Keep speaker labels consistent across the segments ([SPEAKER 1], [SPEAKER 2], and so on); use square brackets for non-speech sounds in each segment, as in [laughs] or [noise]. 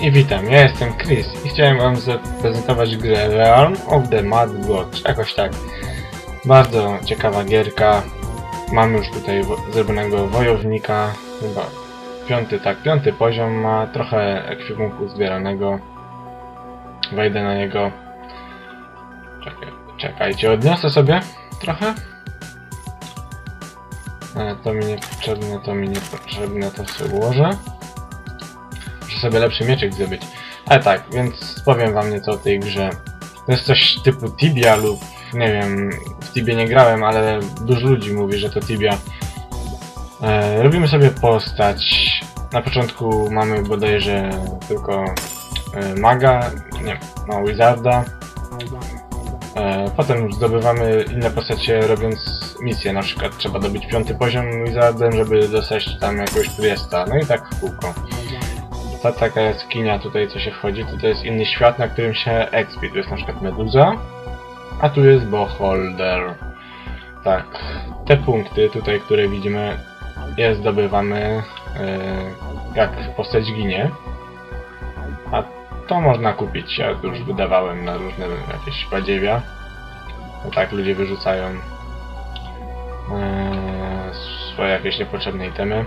[SPEAKER 1] I witam, ja jestem Chris i chciałem wam zaprezentować grę Realm of the Mad God, czy jakoś tak. Bardzo ciekawa gierka. Mam już tutaj zrobionego wojownika, chyba piąty, tak, piąty poziom ma, trochę ekwipunku zbieranego. Wejdę na niego. Czekaj, czekajcie, odniosę sobie trochę. E, to mi niepotrzebne, to mi niepotrzebne, to sobie ułożę. Sobie lepszy mieczyk zdobyć. Ale tak, więc powiem wam nieco o tej grze. To jest coś typu Tibia lub, nie wiem, w Tibie nie grałem, ale dużo ludzi mówi, że to Tibia. E, robimy sobie postać. Na początku mamy bodajże tylko e, maga, nie, no wizarda. E, potem zdobywamy inne postacie robiąc misje, na przykład trzeba dobić piąty poziom wizardem, żeby dostać tam jakiegoś priesta, no i tak w kółko. Ta taka jaskinia tutaj co się wchodzi, to, to jest inny świat, na którym się expi, tu jest na przykład meduza, a tu jest beholder. Tak, te punkty tutaj, które widzimy, je zdobywamy e, jak postać ginie, a to można kupić, ja już wydawałem na różne jakieś badziewia. No tak, ludzie wyrzucają e, swoje jakieś niepotrzebne itemy.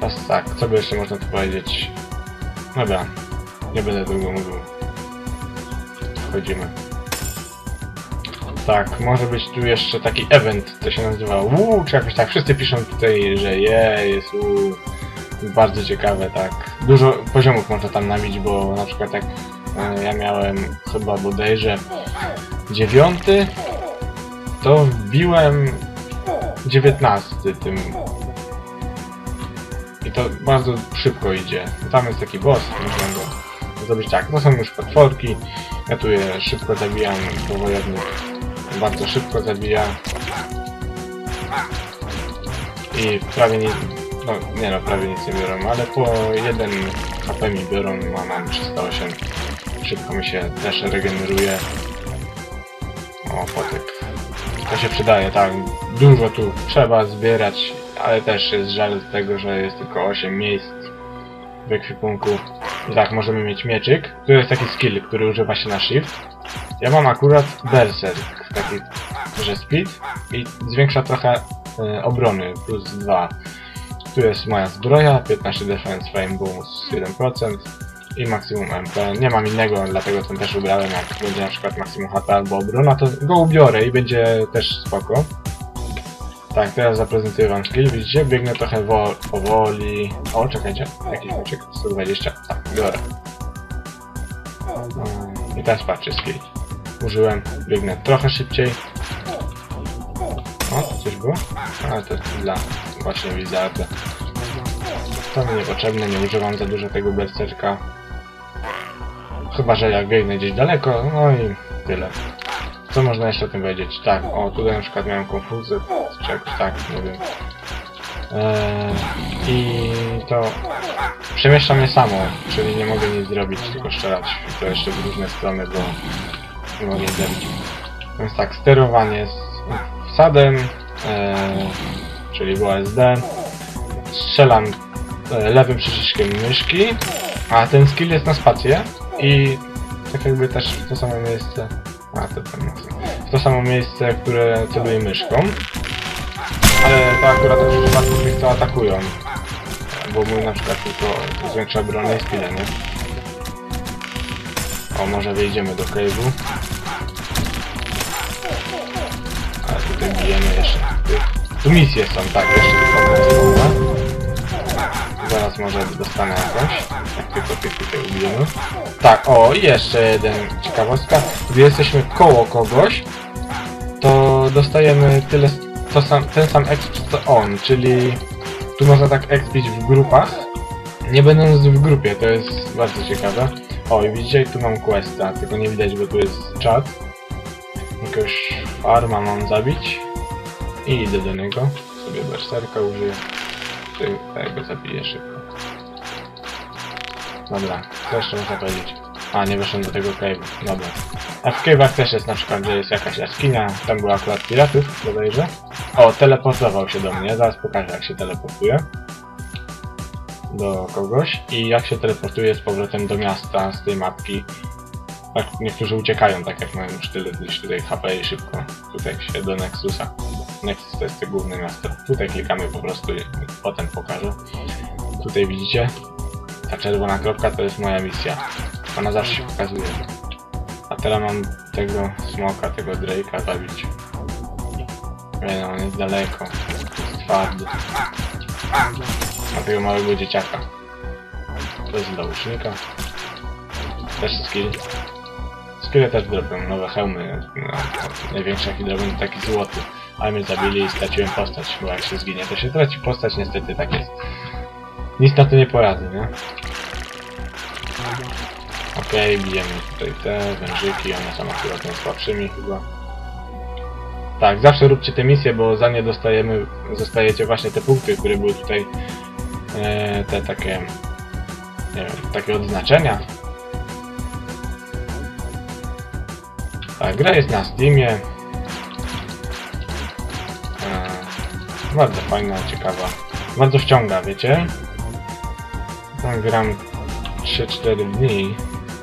[SPEAKER 1] Teraz tak, co by jeszcze można tu powiedzieć? Dobra, nie będę długo mówił. Wchodzimy. Tak, może być tu jeszcze taki event, to się nazywa Woo, czy jakoś tak. Wszyscy piszą tutaj, że je, jest Woo. Bardzo ciekawe, tak. Dużo poziomów można tam nabić, bo na przykład jak e, ja miałem chyba bodajże dziewiąty, to wbiłem dziewiętnasty tym. To bardzo szybko idzie. Tam jest taki boss, można go zrobić tak. To są już potworki. Ja tu je szybko zabijam, bo wojownik bardzo szybko zabija. I prawie nie, no nie no, prawie nic nie biorą, ale po jeden HP mi biorą, a mam 308. Szybko mi się też regeneruje. O, potyk. To się przydaje, tak. Dużo tu trzeba zbierać, ale też jest żal z tego, że jest tylko 8 miejsc w ekwipunku. I tak, możemy mieć mieczyk. Tu jest taki skill, który używa się na shift. Ja mam akurat berserk, taki, że speed i zwiększa trochę e, obrony, plus 2. Tu jest moja zbroja, 15 defense, frame bonus 1% i maksimum MP. Nie mam innego, dlatego ten też ubrałem, jak będzie na przykład maksimum HP albo obrona, to go ubiorę i będzie też spoko. Tak, teraz zaprezentuję wam skill, widzicie? Biegnę trochę wo powoli. O, czekajcie, jakiś meczek, 120, tak, biorę. I teraz patrzcie, skill. Użyłem, biegnę trochę szybciej. O, coś było? Ale to dla właśnie wizarda. To mi niepotrzebne, nie używam za dużo tego berserka. Chyba, że jak biegnę gdzieś daleko, no i tyle. Co można jeszcze o tym powiedzieć? Tak, o, tutaj na przykład miałem konfuzję, tak, nie wiem. Eee, I to przemieszcza mnie samo, czyli nie mogę nic zrobić, tylko strzelać. To jeszcze w różne strony, bo nie mogę zrobić. Więc tak, sterowanie z wsadem, eee, czyli WSD. Strzelam e, lewym przyciskiem myszki, a ten skill jest na spację i tak jakby też w to samo miejsce a, to tam w to samo miejsce, które celuję myszką. Ale to akurat w przypadku tych, co atakują. Bo mój na przykład tylko zwiększa obronę i skillę, nie? O, może wyjdziemy do cave'u. Tutaj bijemy jeszcze. Tu misje są, tak, jeszcze tylko Zaraz może dostanę jakąś. Jak tylko tych tutaj ubijemy. Tak, o, jeszcze jeden ciekawostka. Gdy jesteśmy koło kogoś, to dostajemy tyle, to sam, ten sam exp co on, czyli tu można tak expić w grupach, nie będąc w grupie, to jest bardzo ciekawe. O, i widzicie, tu mam questa, tylko nie widać, bo tu jest czat. Jakiegoś farma mam zabić i idę do niego. Sobie berserka użyję. Tego zabiję szybko. Dobra, co jeszcze można powiedzieć? A, nie weszłem do tego cave'u, dobra. A w cave'ach też jest na przykład, że jest jakaś jaskinia, tam była akurat piratów, bodajże. O, teleportował się do mnie, zaraz pokażę jak się teleportuje. do kogoś i jak się teleportuje z powrotem do miasta z tej mapki. Tak, niektórzy uciekają, tak jak mają już tyle gdzieś tutaj HP i szybko. Tutaj się do Nexusa. Nexus to jest to główne miasto. Tutaj klikamy po prostu i potem pokażę. Tutaj widzicie? Ta czerwona kropka to jest moja misja. Ona zawsze się pokazuje. A teraz mam tego smoka, tego Drake'a zabić. Nie no, on jest daleko. Twardy. Ma tego małego dzieciaka. To jest dla łucznika. Też skill. Skille też drobią nowe hełmy. No, największy jaki taki złoty. Ale mnie zabili i straciłem postać, bo jak się zginie, to się traci postać, niestety tak jest. Nic na to nie poradzę, nie? Okej, bijemy tutaj te wężyki, one są akurat najsłabszymi chyba. Tak, zawsze róbcie te misje, bo za nie dostajemy, dostajecie właśnie te punkty, które były tutaj e, te takie, nie wiem, takie odznaczenia. Tak, gra jest na Steamie. E, bardzo fajna, ciekawa. Bardzo wciąga, wiecie? Gram 3-4 dni,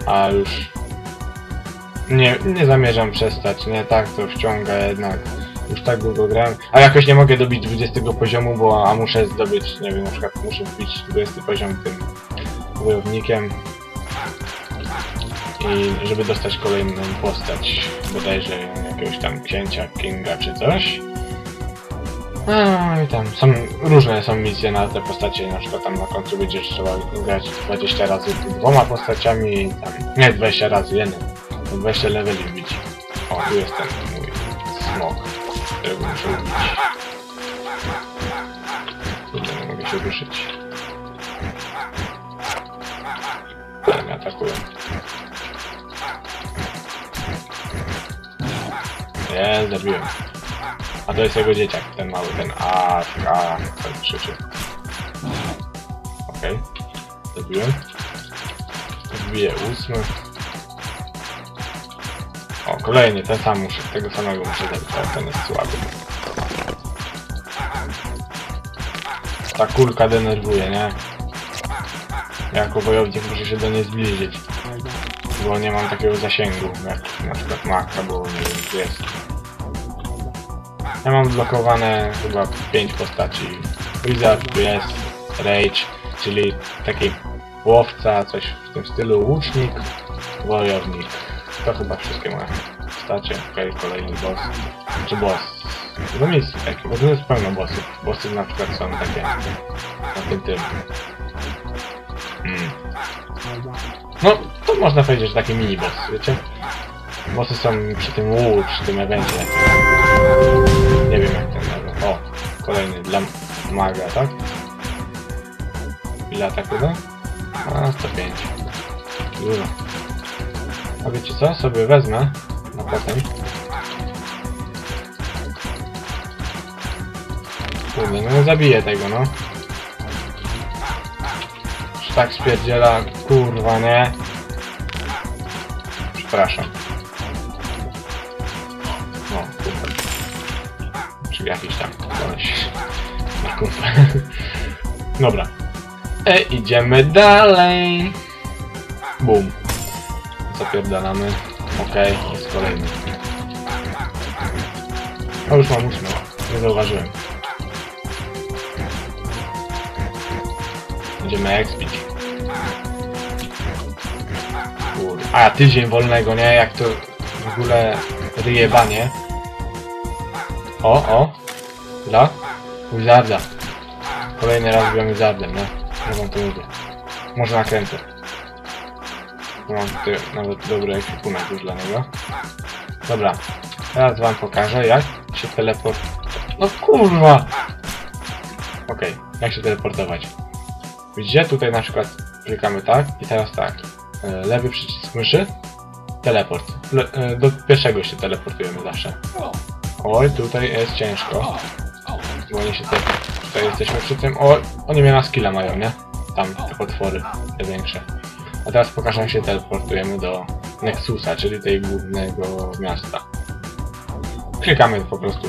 [SPEAKER 1] a już nie, nie zamierzam przestać, nie? Tak, to wciąga jednak. Już tak długo grałem. A jakoś nie mogę dobić 20 poziomu, bo a muszę zdobyć, nie wiem, na przykład muszę wbić 20 poziom tym wojownikiem. I żeby dostać kolejną postać, bodajże jakiegoś tam księcia, kinga czy coś. No i tam są różne są misje na te postacie, na przykład tam na końcu będziesz trzeba grać 20 razy dwoma postaciami, tam, nie 20 razy jednym, 20 leveli wbić. O, tu jest ten mój smok, którego muszę ubić. Kurde, nie mogę się ruszyć. Ale mnie atakują. Nie, zabiłem. A to jest jego dzieciak, ten mały, ten a, a, ten krzyczy. Okej. Okay. Zabiłem. Wbiję ósmy. Kolejny, ten sam muszę, tego samego muszę zabić, ale ten jest słaby. Ta kulka denerwuje, nie? Ja jako wojownik muszę się do niej zbliżyć. Bo nie mam takiego zasięgu, jak na przykład Maka, bo nie wiem, gdzie jest. Ja mam blokowane chyba 5 postaci. Wizard, jest Rage, czyli taki łowca, coś w tym stylu, łucznik, wojownik. To chyba wszystkie moje postacie. Okej, okay, kolejny boss. Czy boss? No misji takie, bo tu jest pełno bossów. Bossy na przykład są takie na tym tym. Hmm. No, to można powiedzieć, że taki mini boss, wiecie? Bossy są przy tym łód, przy tym evencie. Nie wiem jak ten nazywa. O, kolejny dla maga, tak? Ile ataku da? A, 105. Dużo. A wiecie co? Sobie wezmę na potem. Kurde, no zabiję tego, no. Już tak spierdziela, kurwa, nie? Przepraszam. No, kurwa. Czy jakiś tam koleś. No, kurwa. [laughs] Dobra. E, idziemy dalej. Bum. Zapierdalamy. Okej, okay, kolejny. O, już mam ósmy. Nie zauważyłem. Będziemy expić. A, tydzień wolnego, nie? Jak to w ogóle ryjebanie. O, o. Dla? Wizarda. Kolejny raz biorę Wizardem, nie? Ja wam to mówię. Może nakręcę. Mam tutaj nawet dobry ekwipunek już dla niego. Dobra. Teraz wam pokażę jak się teleport... No kurwa! Okej, okay. jak się teleportować. Widzicie? Tutaj na przykład klikamy tak i teraz tak. Lewy przycisk myszy. Teleport. Le do pierwszego się teleportujemy zawsze. Oj, tutaj jest ciężko. Bo się. Tutaj jesteśmy przy tym. O, oni mnie na skilla mają, nie? Tam te potwory, te większe. A teraz pokażę, się teleportujemy do Nexusa, czyli tej głównego miasta. Klikamy po prostu.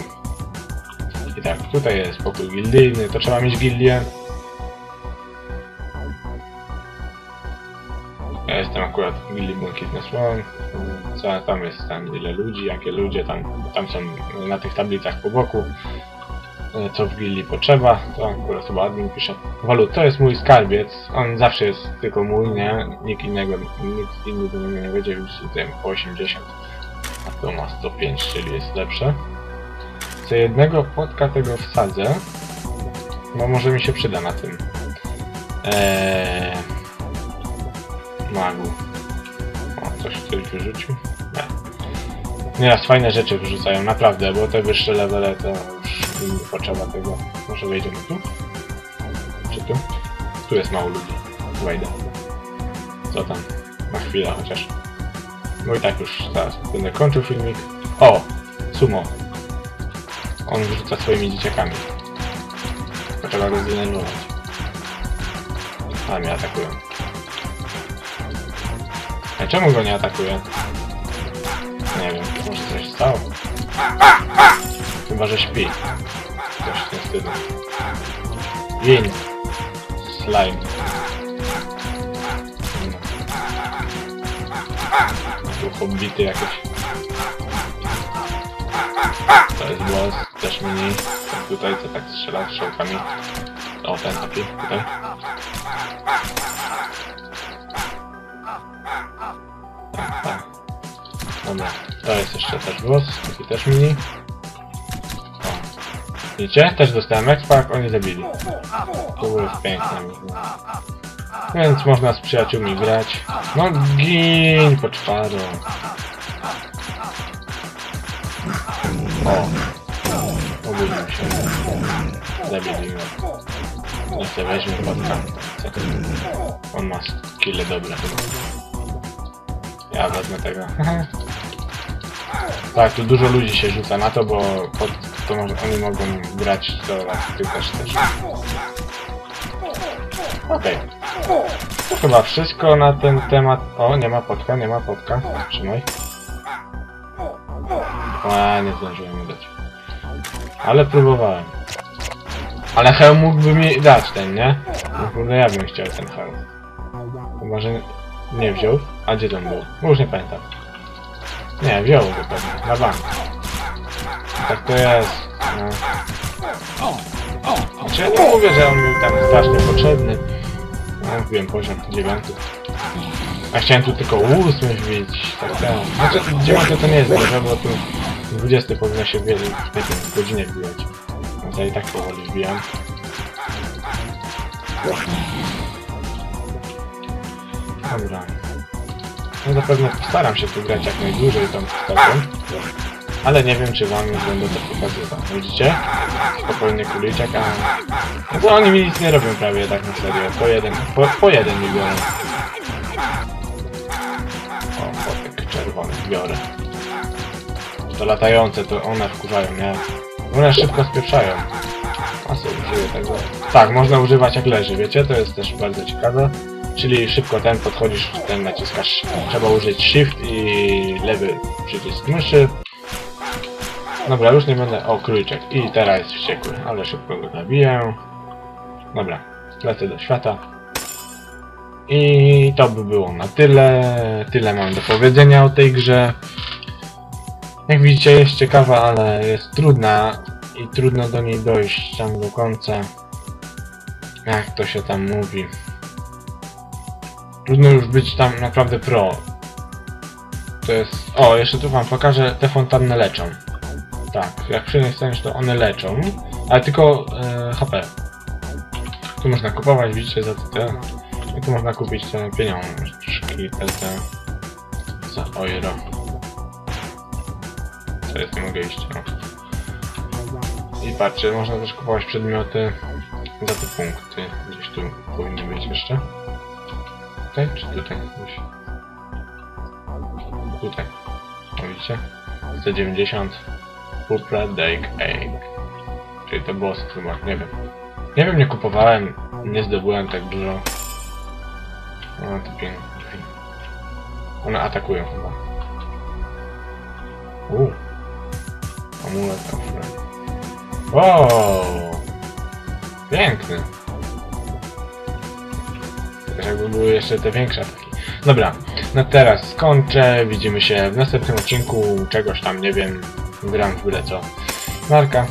[SPEAKER 1] I tak, tutaj jest pokój gildyjny, to trzeba mieć gildię. Ja jestem akurat w gildii Błękitny Słon. Co tam jest, tam ile ludzi, jakie ludzie, tam, tam są na tych tablicach po boku. Co w gildii potrzeba, to akurat chyba admin pisze. Walut, to jest mój skarbiec, on zawsze jest tylko mój, nie? Nikt innego, nikt inny do mnie nie będzie już tutaj po 80. A to ma 105, czyli jest lepsze. Co jednego płotka tego wsadzę, bo może mi się przyda na tym. Eee... Magu. O, coś ktoś wyrzucił? Nie. Nieraz fajne rzeczy wyrzucają, naprawdę, bo te wyższe levele to nie potrzeba tego. Może wejdziemy tu? Czy tu? Tu jest mało ludzi. Wejdę. Co tam? Na chwilę chociaż. Bo i tak już zaraz będę kończył filmik. O! Sumo. On wyrzuca swoimi dzieciakami. Potrzeba go zdenerwować. A mnie atakują. A czemu go nie atakuje? Nie wiem, może coś stało? Chyba, że śpi. Coś nie wstydu. Win. Slime. No. Tu hobbity jakieś. To jest boss, też mini. Tutaj, co tak strzela strzałkami. O, ten taki, tutaj. Tak, tak. Dobra, to jest jeszcze też boss, taki też mini. Widzicie? Też dostałem expak, oni zabili. To było piękne. Więc można z przyjaciółmi grać. No gin po czwaro. O. Obudził się. Zabili go. Niech sobie weźmie. On ma skille dobre. Ja wezmę tego. [laughs] tak, tu dużo ludzi się rzuca na to, bo pod, to oni mogą grać to raz, ty też. Okej. To chyba wszystko na ten temat. O, nie ma podka, nie ma podka. Trzymaj. A, nie zdążyłem dać. Ale próbowałem. Ale hełm mógłby mi dać ten, nie? No ja bym chciał ten hełm. Chyba, że nie wziął. A gdzie ten był? Bo już nie pamiętam. Nie, wziął go pewnie. Na bank. Tak to jest. No. Znaczy ja nie mówię, że on był tam strasznie potrzebny. No, wiem, poziom dziewiąty. A chciałem tu tylko ósmy wbić. Tak, tak. Znaczy, dziewiąty to nie jest dobrze, bo tu 20 powinno się w w godzinie wbijać. No to i tak powoli wbijam. Dobra. No zapewne postaram się tu grać jak najdłużej tą postacią. Ale nie wiem czy wam już będę to pokazywał. Widzicie? Spokojny kuliczek, a... No oni mi nic nie robią prawie tak na serio. Po jeden, po, po jeden mi biorą. O, potek czerwony biorę. To latające, to one wkurzają, nie? One szybko spieprzają. A sobie użyję tego. Tak, można używać jak leży, wiecie? To jest też bardzo ciekawe. Czyli szybko ten podchodzisz, ten naciskasz. Trzeba użyć Shift i lewy przycisk myszy. Dobra, już nie będę... O, króliczek. I teraz jest wściekły, ale szybko go zabiję. Dobra, lecę do świata. I to by było na tyle. Tyle mam do powiedzenia o tej grze. Jak widzicie jest ciekawa, ale jest trudna i trudno do niej dojść tam do końca. Jak to się tam mówi. Trudno już być tam naprawdę pro. To jest... O, jeszcze tu wam pokażę, te fontanny leczą. Tak, jak przyjemnie staniesz, to one leczą, ale tylko e, HP. Tu można kupować, widzicie, za te... I tu można kupić te pieniążki, te, te... za euro. Jest, nie mogę iść, no. I patrzcie, można też kupować przedmioty za te punkty. Gdzieś tu powinny być jeszcze. Tutaj czy tutaj? Gdzieś. Tutaj. O, widzicie? 190 Purple Dake Egg. Czyli to boss chyba, nie wiem. Nie wiem, nie kupowałem, nie zdobyłem tak dużo. No to pięknie. One atakują chyba. Uuu. Amulet Afra. Wow! Piękny. Też jakby były jeszcze te większe ataki. Dobra, na teraz skończę. Widzimy się w następnym odcinku czegoś tam, nie wiem. Gram w byle co. Marka.